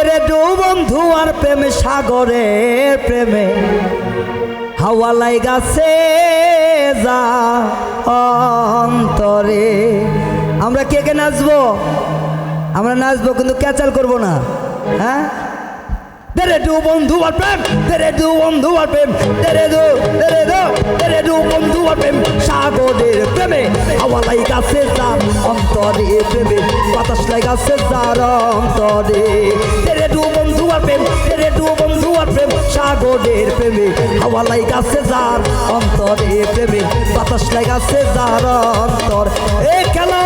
তেরে দু বন্ধু আর প্রেম সাগরের প্রেমে। হাওয়া লাইগাছে যা অন্তরে। আমরা কে কে নাচবো? আমরা নাচবো, কিন্তু ক্যাচাল করব না। হ্যাঁ? তেরে দু বন্ধু আর প্রেম, তেরে দু বন্ধু আর প্রেম, তেরে দু তেরে দু তেরে দু বন্ধু আর প্রেম, সাগরের প্রেমে হাওয়া লাইগাছে অন্তরে প্রেমে বাতাস লাগাছে যার অন্তরে। তেরে দু বন্ধু আর প্রেম, তেরে দু বন্ধু আর প্রেম, সাগরের প্রেমে হাওয়া লাগাছে যার অন্তরে প্রেমে বাতাস লাগাছে যার অন্তর। এ খেলা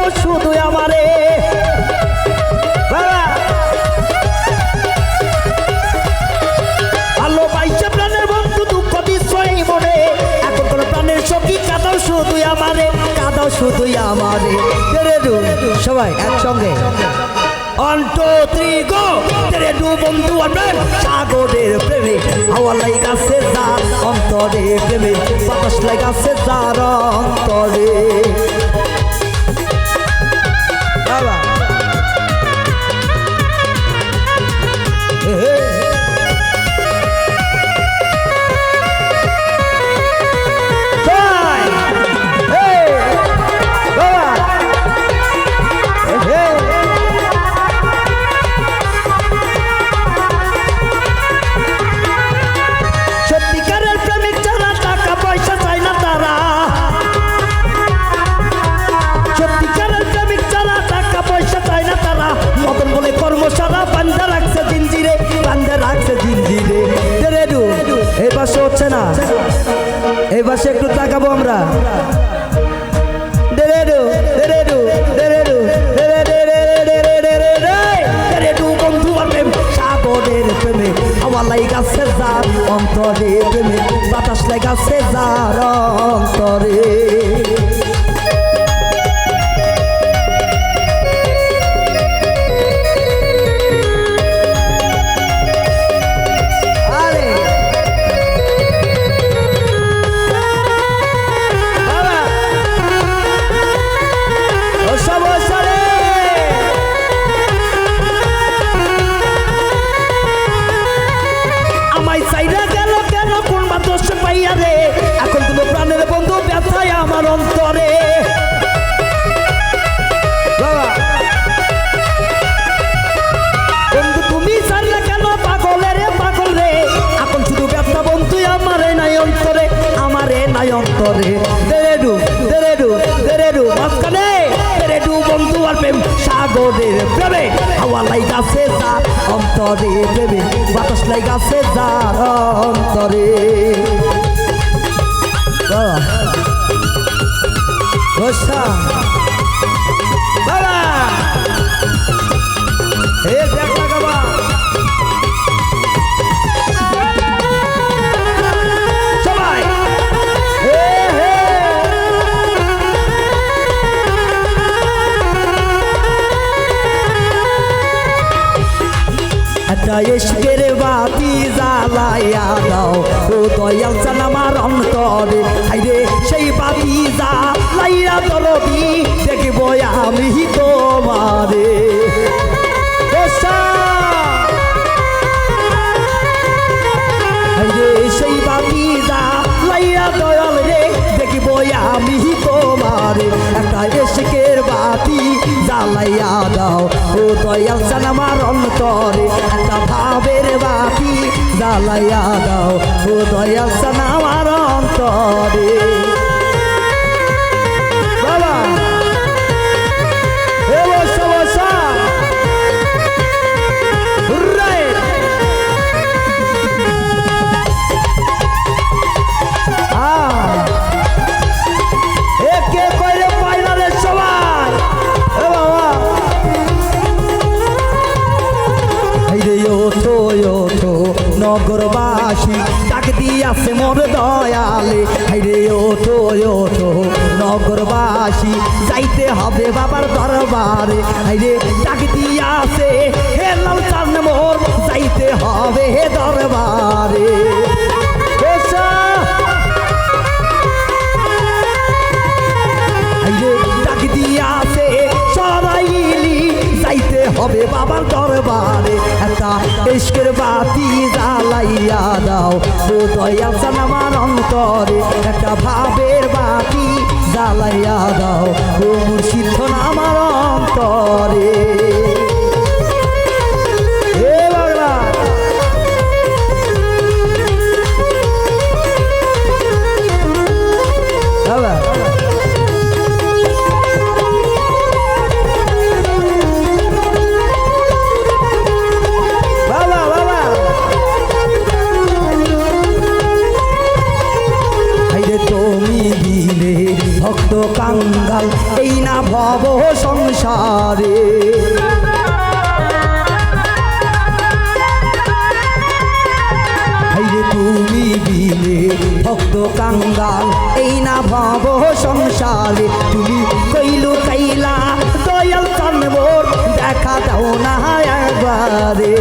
কাঁদো শুধু আমারে। দুঃখ দিচ্ছ এই মনে। এখন তোর প্রাণের সখী, কাদাও শুধুই আমারে, কাদাও আমারে। সবাই একসঙ্গে। ওয়ান টু থ্রি গো তেরে দু বন্ধু, আমার সাগরের প্রেমে। হাওয়া লাইগাছে যার অন্তরে প্রেমে। অন্তরে। বাবা হে এই পাশে একটু তাকাবো আমরা। হাওয়া লাইগাছে যার অন্তরে প্রেমে বাতাস লাইগাছে যার অন্তরে। হাওয়া লাইগাছে যার অন্তরে প্রেমে বাতাস লাইগাছে যার অন্তরে। বাবা ইশকের বাতি জ্বালাইয়া দাও। ও দয়াল চান আমার অন্তরে। হাইরে সেই বাতি জ্বালাইয়া দরদি দেখব আমি তোমারে। দয়াল চান আমার অন্তরে একটা ভাবের বাপি জ্বালাইয়া দাও ও দয়াল চান অন্তরে। নগরবাসী, ডাক দিয়াছে মোর দয়ালে। হাইরে, ওঠো ওঠো, নগরবাসী, যাইতে হবে বাবার দরবারে। হাইরে, ডাক দিয়াছে, হে লাল চান মোর, যাইতে হবে হে দরবারে। হবে বাবার দরবারে। একটা ইস্কের বাতি জ্বালাইয়া দাও। হৃদয় চান আমার অন্তরে একটা ভাবের বাতি জ্বালাইয়া দাও। কাঙ্গাল এই না ভব সংসারে। তুমি কইলু কাইলা দয়াল চানবোর দেখা দাও না একবারে।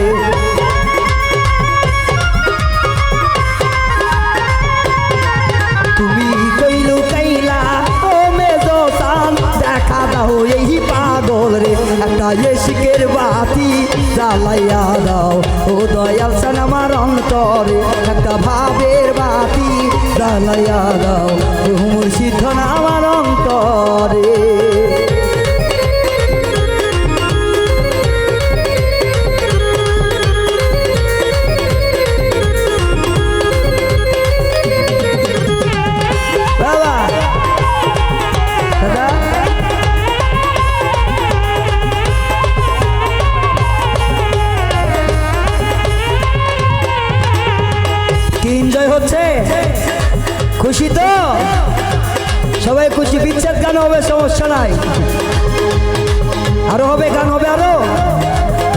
একটা এসিকের বাতি জ্বালাইয়া দাও। ও দয়াল সান অন্তরে একটা ভাবের বাতি জ্বালাইয়া দাও। ও মুর্শিদ আমার অন্তরে। বিচ্ছেদ গান হবে, সমস্যা নাই। আরও হবে গান, হবে আরও।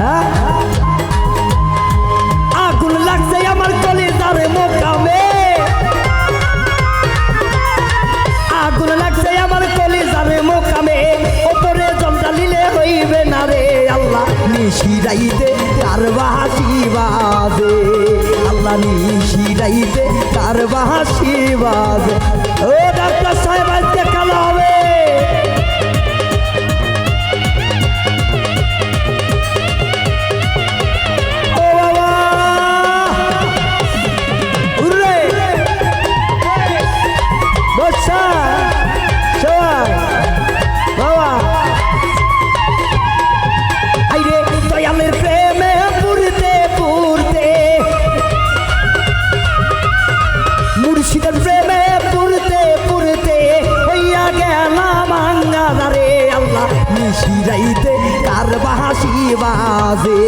হ্যাঁ? আগুন লাগছে আমার মোকামে। আগুন লাগছে আমার মোকামে। ওপরে নিলে হইবে না রে আল্লাহ, নিশিরাইতে কার বাহাসি আল্লাহ কার বাহাসি বাজে। ও ডাক্তার সাহেব দেখানো নিশিরাইতে কার বাহাসি বাজে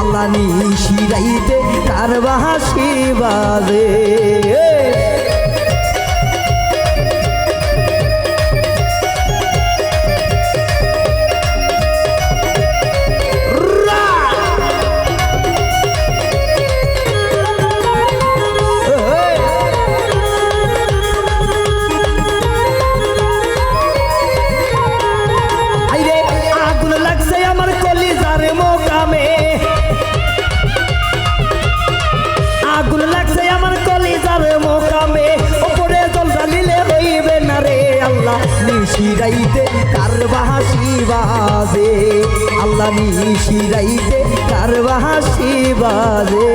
আল্লাহ নিশিরাইতে কার বাহাসি বাজে আল্লাহ নিশিরাইতে কার বাহাসি বাজে আল্লাহ নিশিরাইতে কার বাহাসি বাজে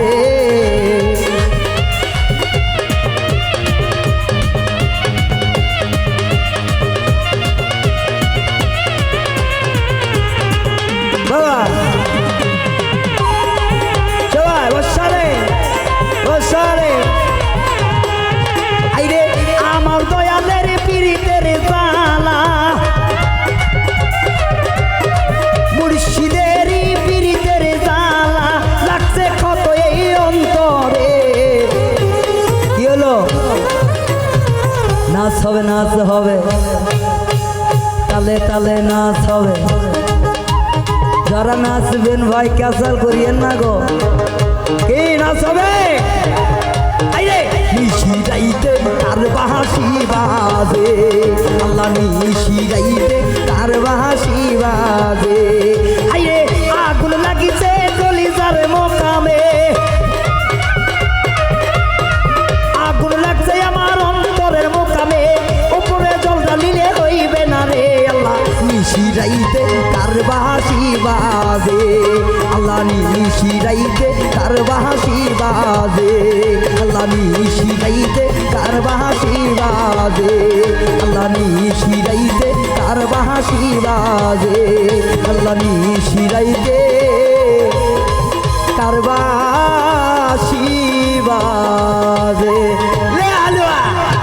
নাচ হবে নাচ হবে। তালে তালে নাচ হবে। যারা নাচবেন ভাই ক্যাসাল করিয়েন না গো। কে নাচ হবে? তার বাজে। আল্লাহ নিশিরাইতে তার বাহাসি বাজে। বাজে। আল্লাহ নিশিরাইতে তার বাহাসি বাজে। আল্লাহ নিশিরাইতে তার বাহাসি বাজে। আল্লাহ নিশিরাইতে তার বাহাসি বাজে। আল্লাহ নিশিরাইতে কারবাসি বাজে।